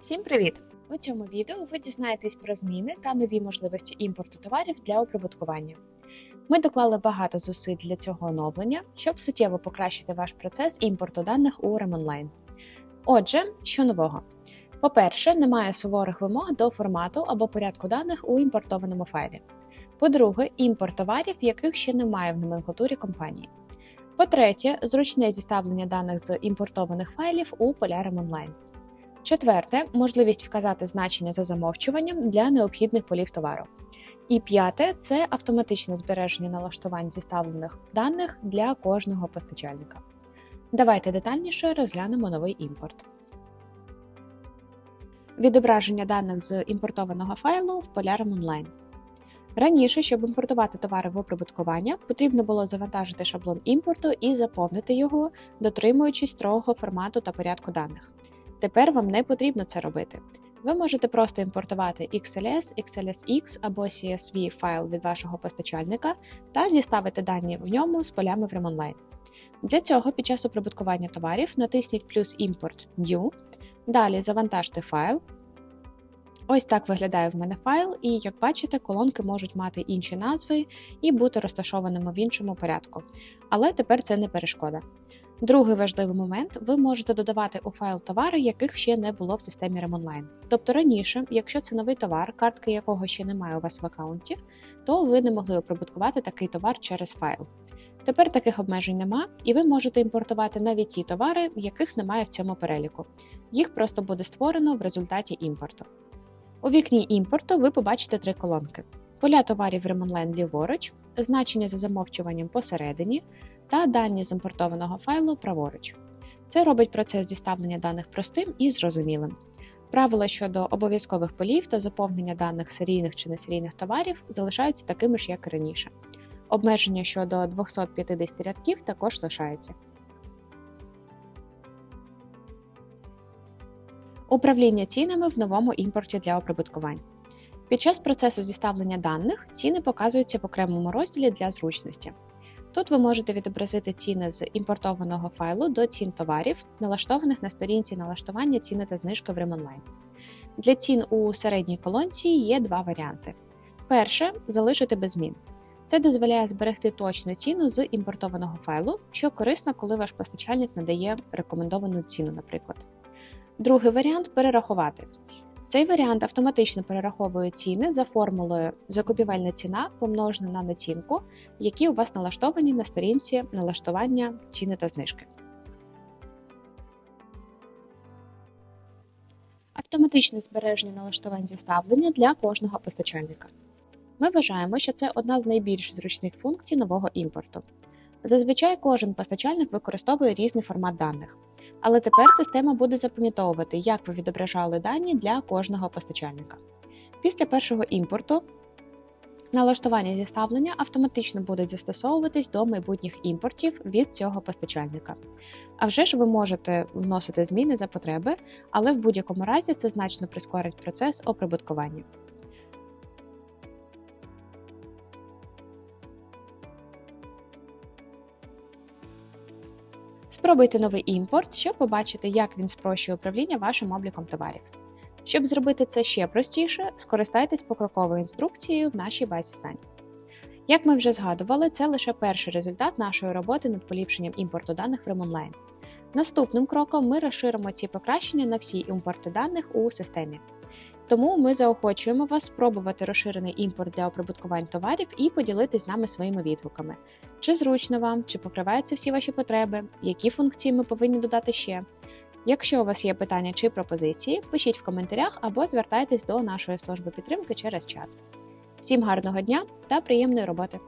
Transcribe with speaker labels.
Speaker 1: Всім привіт! У цьому відео ви дізнаєтесь про зміни та нові можливості імпорту товарів для оприбуткування. Ми доклали багато зусиль для цього оновлення, щоб суттєво покращити ваш процес імпорту даних у RemOnline. Отже, що нового? По-перше, немає суворих вимог до формату або порядку даних у імпортованому файлі. По-друге, імпорт товарів, яких ще немає в номенклатурі компанії. По-третє, зручне зіставлення даних з імпортованих файлів у поля RemOnline. Четверте можливість вказати значення за замовчуванням для необхідних полів товару. І п'яте це автоматичне збереження налаштувань зіставлених даних для кожного постачальника. Давайте детальніше розглянемо новий імпорт. Відображення даних з імпортованого файлу в полярам онлайн. Раніше, щоб імпортувати товари в оприбуткування, потрібно було завантажити шаблон імпорту і заповнити його, дотримуючись строгого формату та порядку даних. Тепер вам не потрібно це робити. Ви можете просто імпортувати XLS, XLSX або CSV файл від вашого постачальника та зіставити дані в ньому з полями в RemOnline. Для цього під час оприбуткування товарів натисніть плюс імпорт New, далі завантажте файл. Ось так виглядає в мене файл, і як бачите, колонки можуть мати інші назви і бути розташованими в іншому порядку. Але тепер це не перешкода. Другий важливий момент: ви можете додавати у файл товари, яких ще не було в системі RemOnline. Тобто раніше, якщо це новий товар, картки якого ще немає у вас в аккаунті, то ви не могли оприбуткувати такий товар через файл. Тепер таких обмежень нема, і ви можете імпортувати навіть ті товари, яких немає в цьому переліку. Їх просто буде створено в результаті імпорту. У вікні імпорту ви побачите три колонки: поля товарів RemOnline ліворуч, значення за замовчуванням посередині та дані з імпортованого файлу праворуч. Це робить процес зіставлення даних простим і зрозумілим. Правила щодо обов'язкових полів та заповнення даних серійних чи несерійних товарів залишаються такими ж, як і раніше. Обмеження щодо 250 рядків також лишаються. Управління цінами в новому імпорті для оприбуткувань. Під час процесу зіставлення даних ціни показуються в окремому розділі для зручності. Тут ви можете відобразити ціни з імпортованого файлу до цін товарів, налаштованих на сторінці налаштування ціни та знижки в RemOnline. Для цін у середній колонці є два варіанти. Перше залишити без змін. Це дозволяє зберегти точну ціну з імпортованого файлу, що корисно, коли ваш постачальник надає рекомендовану ціну, наприклад. Другий варіант перерахувати. Цей варіант автоматично перераховує ціни за формулою закупівельна ціна помножена на націнку, які у вас налаштовані на сторінці налаштування ціни та знижки. Автоматичне збереження налаштувань зіставлення для кожного постачальника. Ми вважаємо, що це одна з найбільш зручних функцій нового імпорту. Зазвичай кожен постачальник використовує різний формат даних. Але тепер система буде запам'ятовувати, як ви відображали дані для кожного постачальника. Після першого імпорту налаштування зіставлення автоматично будуть застосовуватись до майбутніх імпортів від цього постачальника. А вже ж ви можете вносити зміни за потреби, але в будь-якому разі це значно прискорить процес оприбуткування. Спробуйте новий імпорт, щоб побачити, як він спрощує управління вашим обліком товарів. Щоб зробити це ще простіше, скористайтесь покроковою інструкцією в нашій базі знань. Як ми вже згадували, це лише перший результат нашої роботи над поліпшенням імпорту даних в RemOnline. Наступним кроком ми розширимо ці покращення на всі імпорти даних у системі. Тому ми заохочуємо вас спробувати розширений імпорт для оприбуткувань товарів і поділитись з нами своїми відгуками. Чи зручно вам, чи покриваються всі ваші потреби, які функції ми повинні додати ще. Якщо у вас є питання чи пропозиції, пишіть в коментарях або звертайтесь до нашої служби підтримки через чат. Всім гарного дня та приємної роботи!